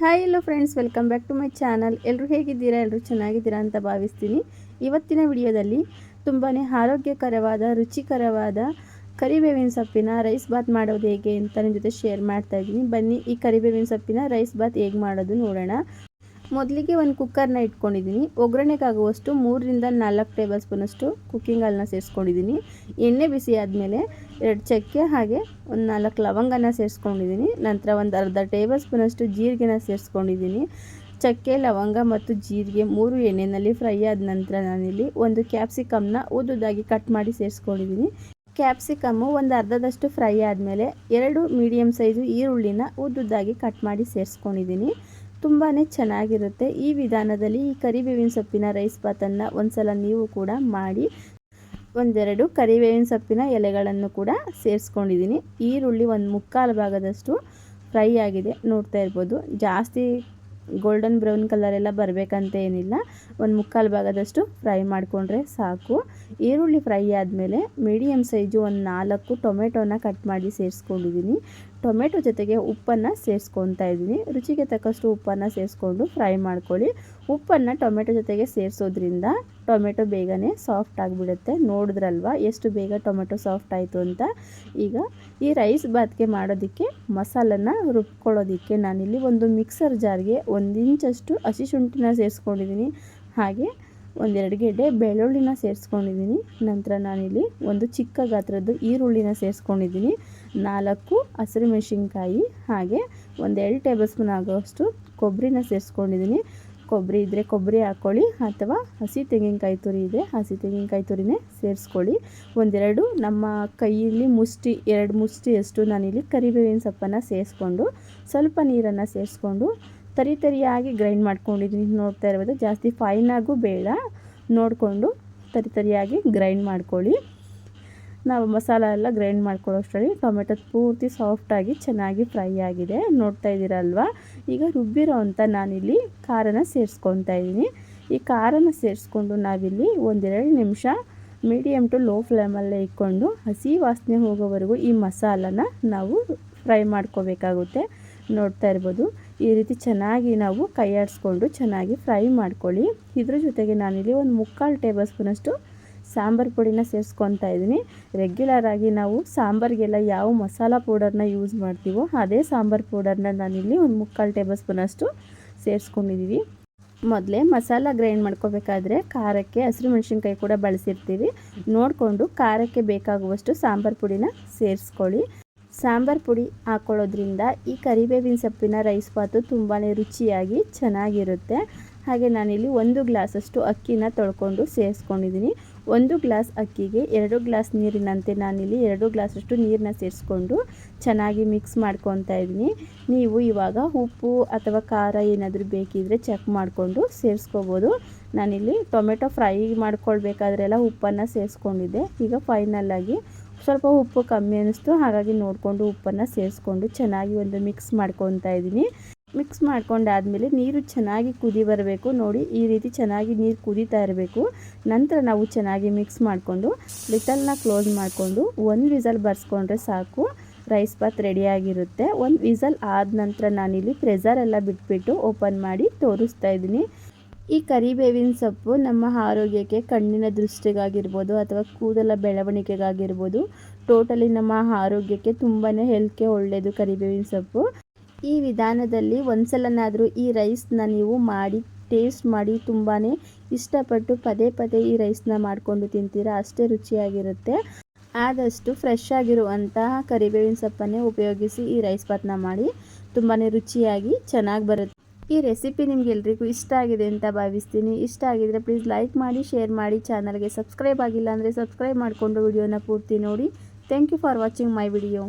Hi hello friends welcome back to my channel ಎಲ್ಲರೂ ಹೇಗಿದ್ದೀರಾ? ಎಲ್ಲರೂ ಚೆನ್ನಾಗಿದ್ದೀರಾ ಅಂತ ಭಾವಿಸ್ತೀನಿ. ಇವತ್ತಿನ ವಿಡಿಯೋದಲ್ಲಿ ತುಂಬಾ ಆರೋಗ್ಯಕರವಾದ, ರುಚಿಕರವಾದ ಕರಿಬೇವಿನ ಸೊಪ್ಪಿನ ರೈಸ್ ಬಾತ್ ಮಾಡೋದು ಹೇಗೆ ಅಂತ ನಿಮ್ಮ ಜೊತೆ ಶೇರ್ ಮಾಡ್ತಾ ಇದ್ದೀನಿ. ಬನ್ನಿ, ಈ ಕರಿಬೇವಿನ ಸೊಪ್ಪಿನ ರೈಸ್ ಬಾತ್ ಹೇಗೆ ಮಾಡೋದು ನೋಡೋಣ. ಮೊದಲಿಗೆ ಒಂದು ಕುಕ್ಕರ್ನ ಇಟ್ಕೊಂಡಿದ್ದೀನಿ. ಒಗ್ಗರಣೆಗಾಗುವಷ್ಟು ಮೂರರಿಂದ ನಾಲ್ಕು ಟೇಬಲ್ ಸ್ಪೂನಷ್ಟು ಕುಕ್ಕಿಂಗ್ ಹಾಲನ್ನ ಸೇರಿಸ್ಕೊಂಡಿದ್ದೀನಿ. ಎಣ್ಣೆ ಬಿಸಿ ಆದಮೇಲೆ ಎರಡು ಚಕ್ಕೆ ಹಾಗೆ ಒಂದು ನಾಲ್ಕು ಲವಂಗನ ಸೇರಿಸ್ಕೊಂಡಿದ್ದೀನಿ. ನಂತರ ಒಂದು ಅರ್ಧ ಟೇಬಲ್ ಸ್ಪೂನಷ್ಟು ಜೀರಿಗೆನ ಸೇರಿಸ್ಕೊಂಡಿದ್ದೀನಿ. ಚಕ್ಕೆ, ಲವಂಗ ಮತ್ತು ಜೀರಿಗೆ ಮೂರು ಎಣ್ಣೆಯಲ್ಲಿ ಫ್ರೈ ಆದ ನಂತರ ನಾನಿಲ್ಲಿ ಒಂದು ಕ್ಯಾಪ್ಸಿಕಮ್ನ ಉದ್ದುದಾಗಿ ಕಟ್ ಮಾಡಿ ಸೇರಿಸ್ಕೊಂಡಿದ್ದೀನಿ. ಕ್ಯಾಪ್ಸಿಕಮ್ಮು ಒಂದು ಅರ್ಧದಷ್ಟು ಫ್ರೈ ಆದಮೇಲೆ ಎರಡು ಮೀಡಿಯಮ್ ಸೈಜು ಈರುಳ್ಳಿನ ಉದ್ದುದಾಗಿ ಕಟ್ ಮಾಡಿ ಸೇರಿಸ್ಕೊಂಡಿದ್ದೀನಿ. ತುಂಬಾ ಚೆನ್ನಾಗಿರುತ್ತೆ. ಈ ವಿಧಾನದಲ್ಲಿ ಈ ಕರಿಬೇವಿನ ಸೊಪ್ಪಿನ ರೈಸ್ ಬಾತನ್ನು ಒಂದ್ಸಲ ನೀವು ಕೂಡ ಮಾಡಿ, ಒಂದೆರಡು ಕರಿಬೇವಿನ ಸೊಪ್ಪಿನ ಎಲೆಗಳನ್ನು ಕೂಡ ಸೇರಿಸ್ಕೊಂಡಿದ್ದೀನಿ. ಈರುಳ್ಳಿ ಒಂದು ಮುಕ್ಕಾಲು ಭಾಗದಷ್ಟು ಫ್ರೈ ಆಗಿದೆ. ನೋಡ್ತಾ ಇರ್ಬೋದು. ಜಾಸ್ತಿ ಗೋಲ್ಡನ್ ಬ್ರೌನ್ ಕಲರ್ ಎಲ್ಲ ಬರಬೇಕಂತ ಏನಿಲ್ಲ. ಒಂದು ಮುಕ್ಕಾಲು ಭಾಗದಷ್ಟು ಫ್ರೈ ಮಾಡಿಕೊಂಡ್ರೆ ಸಾಕು. ಈರುಳ್ಳಿ ಫ್ರೈ ಆದಮೇಲೆ ಮೀಡಿಯಮ್ ಸೈಜು ಒಂದು ನಾಲ್ಕು ಟೊಮೆಟೊನ ಕಟ್ ಮಾಡಿ ಸೇರಿಸ್ಕೊಂಡಿದ್ದೀನಿ. ಟೊಮೆಟೊ ಜೊತೆಗೆ ಉಪ್ಪನ್ನು ಸೇರಿಸ್ಕೊತಾ ಇದ್ದೀನಿ. ರುಚಿಗೆ ತಕ್ಕಷ್ಟು ಉಪ್ಪನ್ನು ಸೇರಿಸ್ಕೊಂಡು ಫ್ರೈ ಮಾಡ್ಕೊಳ್ಳಿ. ಉಪ್ಪನ್ನು ಟೊಮೆಟೊ ಜೊತೆಗೆ ಸೇರಿಸೋದ್ರಿಂದ ಟೊಮೆಟೊ ಬೇಗನೆ ಸಾಫ್ಟ್ ಆಗಿಬಿಡುತ್ತೆ. ನೋಡಿದ್ರಲ್ವ? ಎಷ್ಟು ಬೇಗ ಟೊಮೆಟೊ ಸಾಫ್ಟ್ ಆಯಿತು ಅಂತ? ಈಗ ಈ ರೈಸ್ ಬಾತ್ಗೆ ಮಾಡೋದಕ್ಕೆ ಮಸಾಲನ್ನು ರುಬ್ಕೊಳ್ಳೋದಕ್ಕೆ ನಾನಿಲ್ಲಿ ಒಂದು ಮಿಕ್ಸರ್ ಜಾರ್ಗೆ ಒಂದು ಇಂಚಷ್ಟು ಹಸಿ ಶುಂಠಿನ ಸೇರಿಸ್ಕೊಂಡಿದ್ದೀನಿ. ಹಾಗೆ ಒಂದೆರಡು ಗೆಡ್ಡೆ ಬೆಳ್ಳುಳ್ಳಿನ ಸೇರಿಸ್ಕೊಂಡಿದ್ದೀನಿ. ನಂತರ ನಾನಿಲ್ಲಿ ಒಂದು ಚಿಕ್ಕ ಗಾತ್ರದ್ದು ಈರುಳ್ಳಿನ ಸೇರಿಸ್ಕೊಂಡಿದ್ದೀನಿ. ನಾಲ್ಕು ಹಸಿರು ಮೆಣಸಿನ್ಕಾಯಿ, ಹಾಗೆ ಒಂದೆರಡು ಟೇಬಲ್ ಸ್ಪೂನ್ ಆಗೋಷ್ಟು ಕೊಬ್ಬರಿನ ಸೇರಿಸ್ಕೊಂಡಿದ್ದೀನಿ. ಕೊಬ್ಬರಿ ಇದ್ದರೆ ಕೊಬ್ಬರಿ ಹಾಕ್ಕೊಳ್ಳಿ ಅಥವಾ ಹಸಿ ತೆಂಗಿನಕಾಯಿ ತುರಿ ಇದೆ, ಹಸಿ ತೆಂಗಿನಕಾಯಿ ತುರಿನೇ ಸೇರಿಸ್ಕೊಳ್ಳಿ. ಒಂದೆರಡು ನಮ್ಮ ಕೈಯಲ್ಲಿ ಮುಷ್ಟಿ, ಎರಡು ಮುಷ್ಟಿಯಷ್ಟು ನಾನಿಲ್ಲಿ ಕರಿಬೇವಿನ ಸೊಪ್ಪನ್ನು ಸೇರಿಸ್ಕೊಂಡು, ಸ್ವಲ್ಪ ನೀರನ್ನು ಸೇರಿಸ್ಕೊಂಡು ತರಿ ತರಿಯಾಗಿ ಗ್ರೈಂಡ್ ಮಾಡ್ಕೊಂಡಿದ್ದೀನಿ. ನೋಡ್ತಾ ಇರ್ಬೋದು ಜಾಸ್ತಿ ಫೈನಾಗೂ ಬೇಡ. ನೋಡಿಕೊಂಡು ತರಿ ತರಿಯಾಗಿ ಗ್ರೈಂಡ್ ಮಾಡ್ಕೊಳ್ಳಿ. ನಾವು ಮಸಾಲ ಎಲ್ಲ ಗ್ರೈಂಡ್ ಮಾಡ್ಕೊಳ್ಳೋಷ್ಟರಲ್ಲಿ ಟೊಮೆಟೊ ಪೂರ್ತಿ ಸಾಫ್ಟಾಗಿ ಚೆನ್ನಾಗಿ ಫ್ರೈ ಆಗಿದೆ. ನೋಡ್ತಾ ಇದ್ದೀರಲ್ವಾ ಈಗ ರುಬ್ಬಿರೋ ಅಂತ ನಾನಿಲ್ಲಿ ಖಾರನ ಸೇರಿಸ್ಕೊತಾ ಇದ್ದೀನಿ. ಈ ಖಾರನ ಸೇರಿಸ್ಕೊಂಡು ನಾವಿಲ್ಲಿ ಒಂದೆರಡು ನಿಮಿಷ ಮೀಡಿಯಮ್ ಟು ಲೋ ಫ್ಲೇಮಲ್ಲೇ ಇಟ್ಕೊಂಡು ಹಸಿ ವಾಸನೆ ಹೋಗೋವರೆಗೂ ಈ ಮಸಾಲನ ನಾವು ಫ್ರೈ ಮಾಡ್ಕೋಬೇಕಾಗುತ್ತೆ. ನೋಡ್ತಾ ಇರ್ಬೋದು. ಈ ರೀತಿ ಚೆನ್ನಾಗಿ ನಾವು ಕೈ ಆಡಿಸ್ಕೊಂಡು ಚೆನ್ನಾಗಿ ಫ್ರೈ ಮಾಡ್ಕೊಳ್ಳಿ. ಇದ್ರ ಜೊತೆಗೆ ನಾನಿಲ್ಲಿ ಒಂದು ಮುಕ್ಕಾಲು ಟೇಬಲ್ ಸ್ಪೂನಷ್ಟು ಸಾಂಬಾರು ಪುಡಿನ ಸೇರಿಸ್ಕೊತಾ ಇದ್ದೀನಿ. ರೆಗ್ಯುಲರ್ ಆಗಿ ನಾವು ಸಾಂಬಾರಿಗೆಲ್ಲ ಯಾವ ಮಸಾಲ ಪೌಡರ್ನ ಯೂಸ್ ಮಾಡ್ತೀವೋ ಅದೇ ಸಾಂಬಾರು ಪೌಡರ್ನ ನಾನಿಲ್ಲಿ ಒಂದು ಮುಕ್ಕಾಲು ಟೇಬಲ್ ಸ್ಪೂನಷ್ಟು ಸೇರಿಸ್ಕೊಂಡಿದ್ದೀವಿ ಮೊದಲೇ ಮಸಾಲ ಗ್ರೈಂಡ್ ಮಾಡ್ಕೋಬೇಕಾದ್ರೆ ಖಾರಕ್ಕೆ, ಹಸಿರು ಮೆಣಸಿನ್ಕಾಯಿ ಕೂಡ ಬಳಸಿರ್ತೀವಿ. ನೋಡಿಕೊಂಡು ಖಾರಕ್ಕೆ ಬೇಕಾಗುವಷ್ಟು ಸಾಂಬಾರು ಪುಡಿನ ಸೇರಿಸ್ಕೊಳ್ಳಿ. ಸಾಂಬಾರು ಪುಡಿ ಹಾಕೊಳ್ಳೋದ್ರಿಂದ ಈ ಕರಿಬೇವಿನ ಸೊಪ್ಪಿನ ರೈಸ್ ಬಾತು ತುಂಬಾ ರುಚಿಯಾಗಿ ಚೆನ್ನಾಗಿರುತ್ತೆ. ಹಾಗೆ ನಾನಿಲ್ಲಿ ಒಂದು ಗ್ಲಾಸಷ್ಟು ಅಕ್ಕಿನ ತೊಳ್ಕೊಂಡು ಸೇರಿಸ್ಕೊಂಡಿದ್ದೀನಿ. ಒಂದು ಗ್ಲಾಸ್ ಅಕ್ಕಿಗೆ ಎರಡು ಗ್ಲಾಸ್ ನೀರಿನಂತೆ ನಾನಿಲ್ಲಿ ಎರಡು ಗ್ಲಾಸಷ್ಟು ನೀರನ್ನ ಸೇರಿಸ್ಕೊಂಡು ಚೆನ್ನಾಗಿ ಮಿಕ್ಸ್ ಮಾಡ್ಕೊತಾ ಇದ್ದೀನಿ. ನೀವು ಇವಾಗ ಉಪ್ಪು ಅಥವಾ ಖಾರ ಏನಾದರೂ ಬೇಕಿದ್ರೆ ಚೆಕ್ ಮಾಡಿಕೊಂಡು ಸೇರಿಸ್ಕೋಬೋದು. ನಾನಿಲ್ಲಿ ಟೊಮೆಟೊ ಫ್ರೈ ಮಾಡ್ಕೊಳ್ಬೇಕಾದ್ರೆಲ್ಲ ಉಪ್ಪನ್ನು ಸೇರಿಸ್ಕೊಂಡಿದ್ದೆ. ಈಗ ಫೈನಲ್ಲಾಗಿ ಸ್ವಲ್ಪ ಉಪ್ಪು ಕಮ್ಮಿ ಅನ್ನಿಸ್ತು. ಹಾಗಾಗಿ ನೋಡಿಕೊಂಡು ಉಪ್ಪನ್ನು ಸೇರಿಸ್ಕೊಂಡು ಚೆನ್ನಾಗಿ ಒಂದು ಮಿಕ್ಸ್ ಮಾಡ್ಕೊತಾ ಇದ್ದೀನಿ. ಮಿಕ್ಸ್ ಮಾಡ್ಕೊಂಡಾದಮೇಲೆ ನೀರು ಚೆನ್ನಾಗಿ ಕುದಿ ಬರಬೇಕು. ನೋಡಿ, ಈ ರೀತಿ ಚೆನ್ನಾಗಿ ನೀರು ಕುದೀತಾ ಇರಬೇಕು. ನಂತರ ನಾವು ಚೆನ್ನಾಗಿ ಮಿಕ್ಸ್ ಮಾಡಿಕೊಂಡು ಲಿಟಲ್ನ ಕ್ಲೋಸ್ ಮಾಡಿಕೊಂಡು ಒಂದು ವಿಸಲ್ ಬರ್ಸ್ಕೊಂಡ್ರೆ ಸಾಕು. ರೈಸ್ ಬಾತ್ ರೆಡಿಯಾಗಿರುತ್ತೆ ಒಂದು ವಿಸಲ್ ಆದ ನಂತರ ನಾನಿಲ್ಲಿ ಪ್ರೆಸರೆಲ್ಲ ಬಿಟ್ಬಿಟ್ಟು ಓಪನ್ ಮಾಡಿ ತೋರಿಸ್ತಾ ಇದ್ದೀನಿ. ಈ ಕರಿಬೇವಿನ ಸೊಪ್ಪು ನಮ್ಮ ಆರೋಗ್ಯಕ್ಕೆ ಕಣ್ಣಿನ ದೃಷ್ಟಿಗಾಗಿರ್ಬೋದು ಅಥವಾ ಕೂದಲ ಬೆಳವಣಿಗೆಗಾಗಿರ್ಬೋದು. ಟೋಟಲಿ ನಮ್ಮ ಆರೋಗ್ಯಕ್ಕೆ ತುಂಬಾ ಹೆಲ್ತ್ಗೆ ಒಳ್ಳೆಯದು ಕರಿಬೇವಿನ ಸೊಪ್ಪು. ಈ ವಿಧಾನದಲ್ಲಿ ಒಂದ್ಸಲನಾದರೂ ಈ ರೈಸ್ನ ನೀವು ಮಾಡಿ ಟೇಸ್ಟ್ ಮಾಡಿ ತುಂಬಾ ಇಷ್ಟಪಟ್ಟು ಪದೇ ಪದೇ ಈ ರೈಸ್ನ ಮಾಡಿಕೊಂಡು ತಿಂತೀರಾ? ಅಷ್ಟೇ ರುಚಿಯಾಗಿರುತ್ತೆ. ಆದಷ್ಟು ಫ್ರೆಶ್ ಆಗಿರುವಂತಹ ಕರಿಬೇವಿನ ಸೊಪ್ಪನ್ನೇ ಉಪಯೋಗಿಸಿ ಈ ರೈಸ್ ಪಾತ್ನ ಮಾಡಿ. ತುಂಬಾ ರುಚಿಯಾಗಿ ಚೆನ್ನಾಗಿ ಬರುತ್ತೆ. ಈ ರೆಸಿಪಿ ನಿಮ್ಗೆ ಎಲ್ರಿಗೂ ಇಷ್ಟ ಆಗಿದೆ ಅಂತ ಭಾವಿಸ್ತೀನಿ. ಇಷ್ಟ ಆಗಿದ್ರೆ ಪ್ಲೀಸ್ ಲೈಕ್ ಮಾಡಿ ಶೇರ್ ಮಾಡಿ ಚಾನಲ್ಗೆ ಸಬ್ಸ್ಕ್ರೈಬ್ ಆಗಿಲ್ಲ ಅಂದರೆ ಸಬ್ಸ್ಕ್ರೈಬ್ ಮಾಡಿಕೊಂಡು ವಿಡಿಯೋನ ಪೂರ್ತಿ ನೋಡಿ. Thank you for watching my video